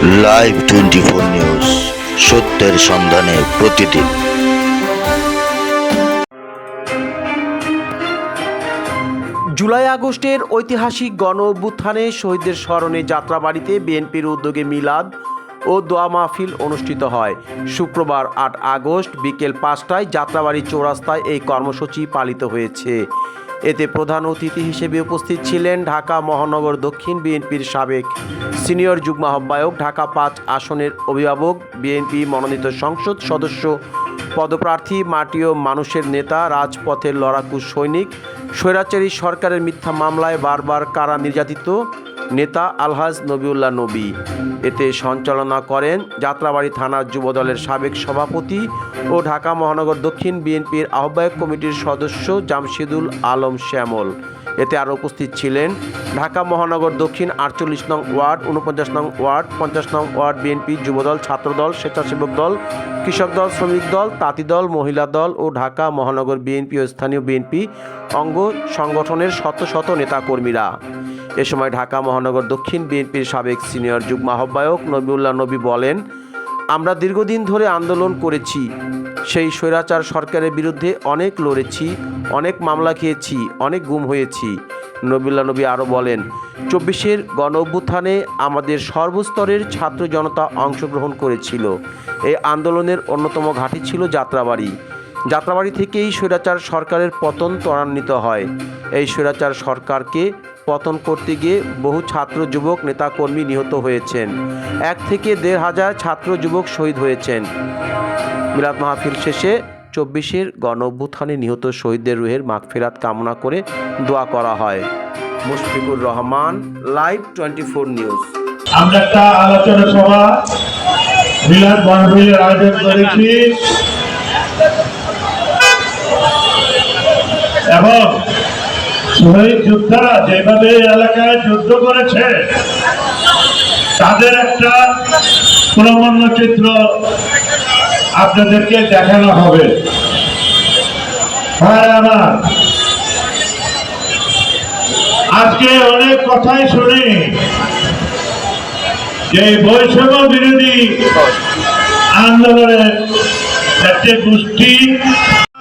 Live twenty four news সত্যের সন্ধানে প্রতিদিন। জুলাই আগস্টের ঐতিহাসিক গণ অভ্যুত্থানে শহীদদের স্মরণে যাত্রাবাড়িতে বিএনপির উদ্যোগে মিলাদ ও দোয়া মাহফিল অনুষ্ঠিত হয়। শুক্রবার আট আগস্ট বিকেল পাঁচটায় যাত্রাবাড়ি চৌরাস্তায় এই কর্মসূচি পালিত হয়েছে। এতে প্রধান অতিথি হিসেবে উপস্থিত ছিলেন ঢাকা মহানগর দক্ষিণ বিএনপির সাবেক সিনিয়র যুগ্ম আহ্বায়ক, ঢাকা পাঁচ আসনের অভিভাবক, বিএনপি মনোনীত সংসদ সদস্য, পদপ্রার্থী, মাটি ও মানুষের নেতা, রাজপথের লড়াকু সৈনিক, স্বৈরাচারী সরকারের মিথ্যা মামলায় বারবার কারা নির্যাতিত নেতা আলহাজ নবিউল্লাহ নবী। এতে সঞ্চালনা করেন যাত্রাবাড়ি থানার যুবদলের সাবেক সভাপতি ও ঢাকা মহানগর দক্ষিণ বিএনপির আহ্বায়ক কমিটির সদস্য জামশেদুল আলম শ্যামল। এতে আরও উপস্থিত ছিলেন ঢাকা মহানগর দক্ষিণ আটচল্লিশ নং ওয়ার্ড উনপঞ্চাশ নং ওয়ার্ড, পঞ্চাশ নং ওয়ার্ড বিএনপি যুবদল, ছাত্রদল, স্বেচ্ছাসেবক দল, কৃষক দল, শ্রমিক দল, তাঁতি দল, মহিলা দল ও ঢাকা মহানগর বিএনপি ও স্থানীয় বিএনপি অঙ্গ সংগঠনের শত শত নেতাকর্মীরা। এ সময় ঢাকা, মহানগর, দক্ষিণ বিএনপির সাবেক সিনিয়র যুগ্ম আহ্বায়ক নবিউল্লাহ নবী বলেন, আমরা দীর্ঘদিন ধরে আন্দোলন করেছি, সেই স্বৈরাচার সরকারের বিরুদ্ধে অনেক লড়েছি, অনেক মামলা খেয়েছি, অনেক গুম হয়েছি। নবিউল্লাহ নবী আরও বলেন, চব্বিশের গণ অভ্যুত্থানে আমাদের সর্বস্তরের ছাত্র জনতা অংশগ্রহণ করেছিল। এই আন্দোলনের অন্যতম ঘাঁটি ছিল যাত্রাবাড়ি। যাত্রাবাড়ি থেকেই স্বৈরাচার সরকারের পতন ত্বরান্বিত হয়। এই স্বৈরাচার সরকারকে পতন করতে গিয়ে বহু ছাত্র, যুবক, নেতাকর্মী নিহত হয়েছেন। এক থেকে দেড় হাজার ছাত্র, যুবক শহীদ হয়েছেন। মিলাদ মাহফিল শেষে চব্বিশের গণ নিহত শহীদদের রুহের মাগফিরাত কামনা করে দোয়া করা হয়। Mushfiqur Rahman, live twenty four news. আমরা একটা আলোচনা সভা, মিলাদ মাহফিলের আয়োজন করেছি। এবং শহীদ যোদ্ধারা যেভাবে এলাকায় যুদ্ধ করেছে, তাদের একটা প্রমাণ্য চিত্র আপনাদেরকে দেখানো হবে। আজকে অনেক কথাই শুনি যে বৈষম্য বিরোধী আন্দোলনের একটি গোষ্ঠী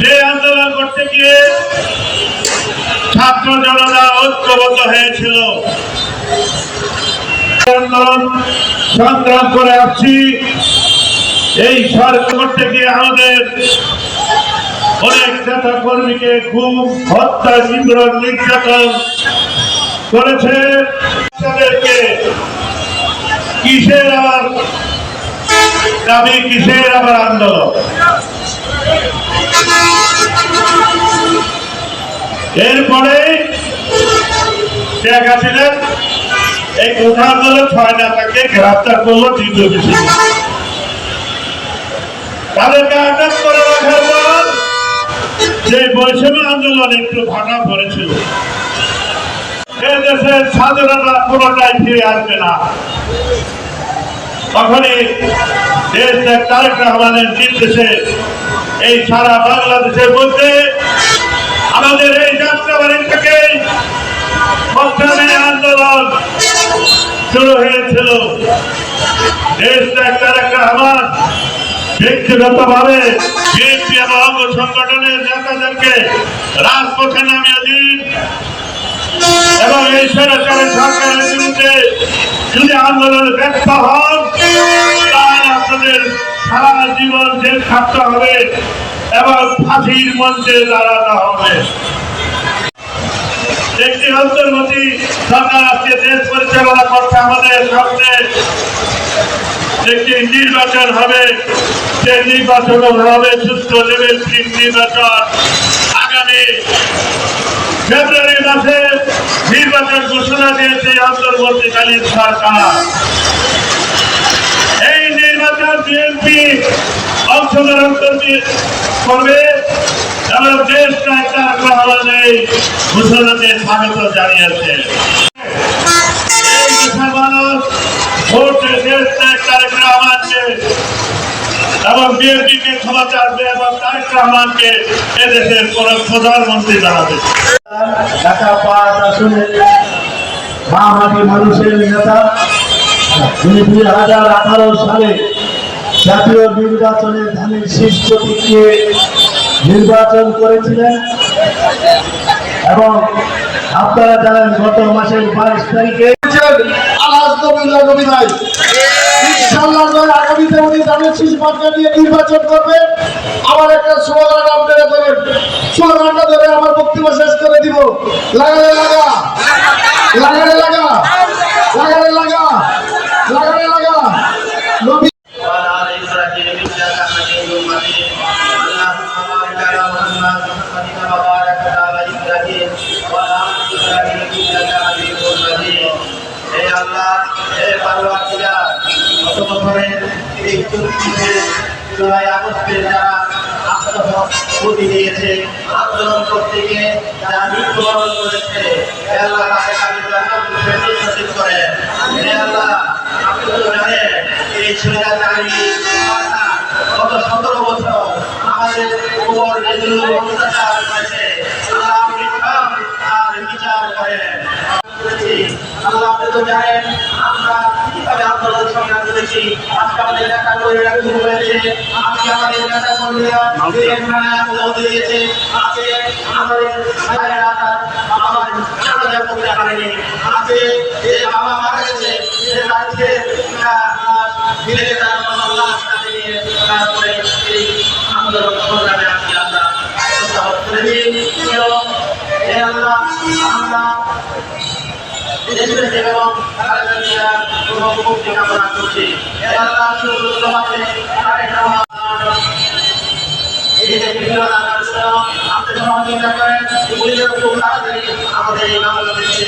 যে আন্দোলন করতে গিয়ে ছাত্র জনতা ঐক্যবদ্ধ হয়েছিল। আন্দোলন সংগ্রাম করে আসছি। এই সরকার করতে গিয়ে আমাদের অনেক নেতা কর্মীকে খুব হত্যা নিগ্রহ নির্যাতন করেছে। তাদেরকে কিসের আবার দাবি, কিসের আবার আন্দোলন? এরপরে শেখ হাসিনা এই কোঠা আন্দোলন ছয় নেতাকে গ্রেফতার করল বিষয় তাদেরকে আটক করে রাখার পর যে বৈষম্য আন্দোলন একটু ভাঙা পড়েছিল দেশের স্বাধীনতা পুরোটাই ফিরে আসবে না। তখনই দেশ তারেক রহমানের নির্দেশে এই সারা বাংলাদেশের মধ্যে আমাদের এই যাত্রাবাড়ি থেকে আন্দোলন শুরু হয়েছিল। অঙ্গ সংগঠনের এবং এই আন্দোলনে ব্যর্থ হন তাহলে আপনাদের সারা জীবন জেল থাকতে হবে এবং ফাঁসির মঞ্চে দাঁড়াতে হবে। একটি অন্তর্বর্তী সরকার আজকে দেশ পরিচালনা করছে আমাদের সামনে। একটি নির্বাচন হবে, সে নির্বাচন হবে সুস্থ লেভেল তিন নির্বাচন। আগামী ফেব্রুয়ারি মাসে নির্বাচন ঘোষণা দিয়েছে অন্তর্বর্তীকালীন সরকার। বিএনপি অংশগ্রহণ করবে। এবং দেশ নায়িকার গ্রহণে ঘোষণাতে স্বাগত জানিয়েছে। এবং বিএনপিকে ক্ষমতা আসবে এবং তারেক রহমানকে এদেশের প্রধানমন্ত্রী মামাটি মানুষের নেতা দুই হাজার আঠারো সালে জাতীয় নির্বাচনে ধানের শীষ প্রতীককে নির্বাচন করেছিলেন। এবং আপনারা জানেন, গত মাসের বাইশ তারিখে নির্বাচন করবেন আমার একটা আপনারা আমার বক্তব্য শেষ করে দিব। লাগালে লাগা লাগালে লাগা। লাগালে লাগা। লাগালে এই স্বৈরাচারী সরকার গত সতেরো আমাদের উপর আমরা করেছি আজকে আমাদের নেতা কর্মীরা আজকে আমাদের বাবা মারা গেছে সে তার এই আন্দোলন সংগ্রামে আজকে আমরা। আল্লাহ আমরা দেশের এবং এই যে বিভিন্ন রাজনীতিরা সহযোগিতা করেন আমাদের এই বাংলাদেশে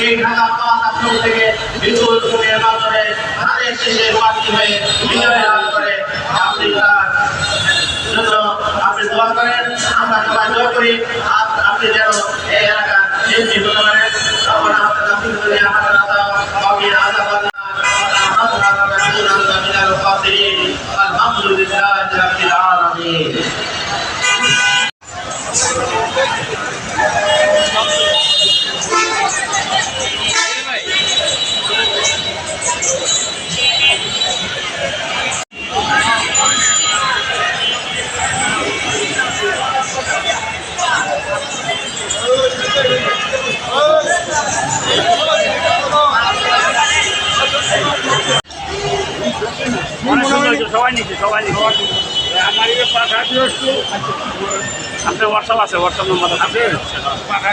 এই থেকে বিপুল নির্বাচনে তাদের শেষে প্রার্থী করে আপনি তার জন্য আপনি দোয়া করেন আমরা সবাই দোয়া করি আপনি যেন এই সবাই নিচ্ছে সবাই নিচ্ছে আমার এই পাঠা আপনার হোয়াটসঅ্যাপ আছে হোয়াটসঅ্যাপ নম্বর আছে? পাঠা